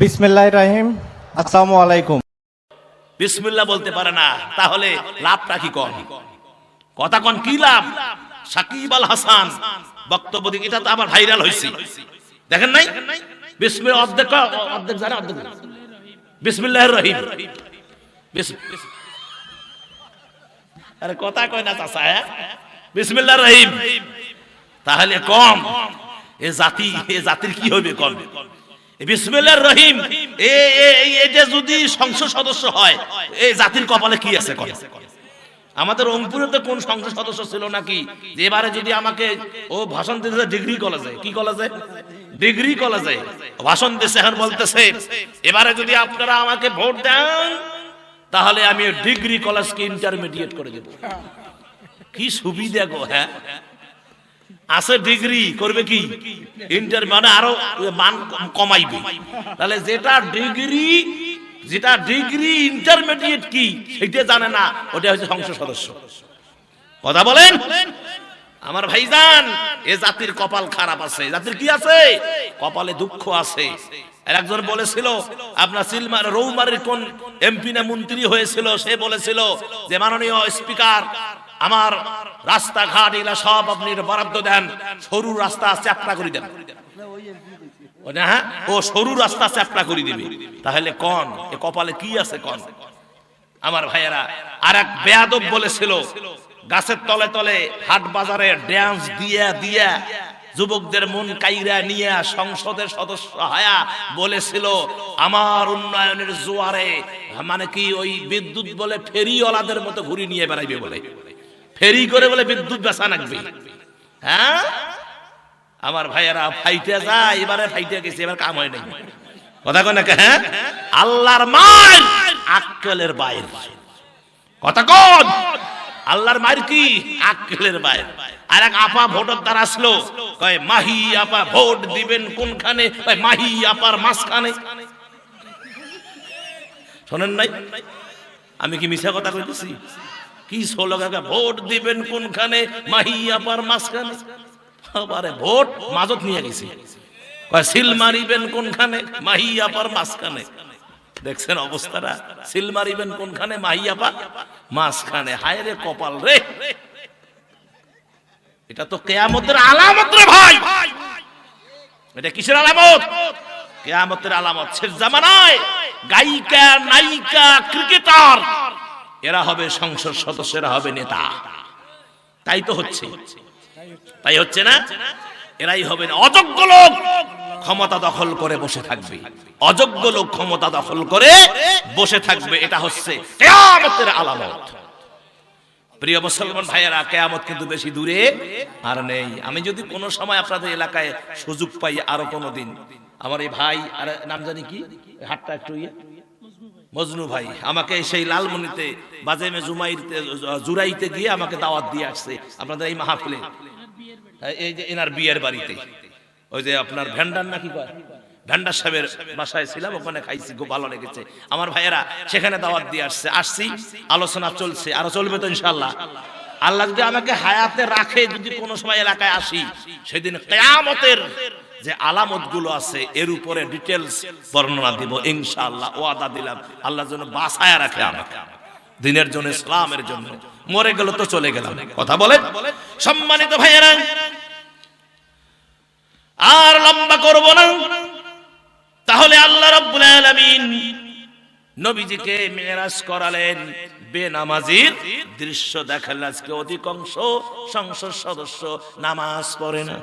বিসমিল্লাহ রাহিম, আসসালামু আলাইকুম। বিসমিল্লাহ বলতে পারে না, তাহলে লাভটা কি কম কথা কন, কি লাভ? সাকিব আল হাসান, বক্তব্য দিকে, এটা তো আবার ভাইরাল হয়েছে দেখেন নাই? বিসমিল্লাহ অর্ধেক অর্ধেক জানে অর্ধেক জানে। বিসমিল্লাহির রহিম। আরে কথা কয় না চাচা হ্যাঁ? বিসমিল্লাহির রহিম। তাহলে কম। এ জাতি, এ জাতির কি হবে কম? বিসমিল্লাহির রহিম। যদি সংসদ সদস্য হয় এই জাতির কপালে কি আছে আমাদের রংপুরে তো কোন সংসদ সদস্য ছিল নাকি? এবারে যদি আমাকে, ও ভাষণ দিতে ডিগ্রি কলেজে। কি কলেজে? ডিগ্রি কলেজে। ভাষণ দিছে এখন বলতেছে, এবারে যদি আপনারা আমাকে ভোট দেন, তাহলে আমি ডিগ্রি কলেজকে ইন্টারমিডিয়েট করে দেব। কি সুবিধা গো হ্যাঁ? আছে ডিগ্রি, করবে কি? ইন্টার মানে আরও মান কমাইবে। তাহলে যেটা ডিগ্রি যেটা ডিগ্রি ইন্টারমিডিয়েট কি? সেটা জানে না, ওটা হচ্ছে সংসদ সদস্য। কথা বলেন? আমার ভাইজান, এ জাতির কপাল খারাপ আছে। জাতির কি আছে? কপালে দুঃখ আছে। একজন বলেছিল, আপনার সিলমার, রৌমারের কোন এমপি না মন্ত্রী হয়েছিল, সে বলেছিল যে মাননীয় স্পিকার আমার রাস্তাঘাট, এগুলা সব আপনি বরাদ্দ দেন। সরু রাস্তা চ্যাপটা করে দেন। হ্যাঁ? ও সরু রাস্তা চ্যাপটা করে দিবে। তাহলে কন? এ কপালে কি আছে কন? আমার ভাইয়েরা আর এক বেয়াদব বলেছিল, গাছের তলে তলে হাট বাজারে ড্যান্স দিয়া দিয়া যুবকদের মন কাইরা নিয়ে সংসদের সদস্য হায়া বলেছিল, আমার উন্নয়নের জোয়ারে মানে কি ওই বিদ্যুৎ বলে ফেরিওয়ালাদের মতো ঘুরি নিয়ে বেড়াইবে বলে। ফেরি করে বলে বিদ্যুৎ বেচা নাকবে। হ্যাঁ? আমার ভাইয়েরা ফাইটে যায়, এবারে ফাইটে গেছে, এবার কাম হয় নাই। কথা কয় না হ্যাঁ? আল্লাহর মার আক্কেলের বাইর। কথা কোন? আল্লাহর মার কি? আক্কেলের বাইর। আর এক আপা ভোটার তার আসলো, কয়, মাহি আপা, ভোট দিবেন কোনখানে? কয়, মাহি আপার মাঝখানে। শোনেন নাই? আমি কি মিছা কথা কইতেছি? কি সোলগাকে ভোট দিবেন কোনখানে? মাহি আপার মাঝখানে। আবারে ভোট মাজত নিয়ে গেছি। সিল মারিবেন কোনখানে? মাহি আপার মাঝখানে। দেখছেন অবস্থাটা? সিল মারিবেন কোনখানে? মাহি আপা মাঝখানে। হায় রে কপাল রে। এটা তো কেয়ামতের আলামত রে ভাই। এটা কিসের আলামত? কেয়ামতের আলামত। শেষ জামানায় গায়িকা, নায়িকা, ক্রিকেটার এরা হবে সংসদ সদস্যরা হবে নেতা। তাই তো হচ্ছে। তাই হচ্ছে না? এরাই হবে অযোগ্য লোক। ক্ষমতা দখল করে বসে থাকবে। অযোগ্য লোক ক্ষমতা দখল করে বসে থাকবে। এটা হচ্ছে কেয়ামতের আলামত। প্রিয় মুসলমান ভাইয়েরা, কেয়ামত কিন্তু বেশি দূরে আর নেই। আমি যদি কোনো সময় আপনাদের এলাকায় সুযোগ পাই আরও কোনো দিন। আমার এই ভাই, আর নাম জানি কি? হাতটা একটু ইয়ে। মজনু ভাই, আমাকে সেই লালমনিতে বাজেমে জুমাইতে জুরাইতে গিয়ে আমাকে দাওয়াত দিয়ে আসছে, আপনাদের এই মাহফিলে। এই যে এনার বিয়ের বাড়িতে, ওই যে আপনার ভ্যান্ডার নাকি কয়? ভ্যান্ডার সাহেবের বাসায় ছিলাম, ওখানে খাইছি, খুব ভালো লেগেছে। আমার ভাইয়েরা সেখানে দাওয়াত দিয়ে আসছে, আসছি, আলোচনা চলছে, আরও চলবে তো ইনশাল্লাহ আল্লাহ যদি আমাকে হায়াতে রাখে, যদি কোনো সময় এলাকায় আসি, সেদিন কেয়ামতের যে আলামতগুলো আছে, এর উপরে ডিটেলস বর্ণনা দিব, ইনশাআল্লাহ, ওয়াদা দিলাম। আল্লাহ যেন বাসায় রাখে আমাকে। দিনের জন্য, ইসলামের জন্য। মরে গেল তো চলে গেলাম। কথা বলে সম্মানিত ভাইয়েরা, আর লম্বা করব না। তাহলে আল্লাহ রাব্বুল আলামিন নবীজিকে মেরাজ করালেন। বেনামাজির দৃশ্য দেখালেন। আজকে অধিকাংশ সংসদ সদস্য নামাজ পড়ে না।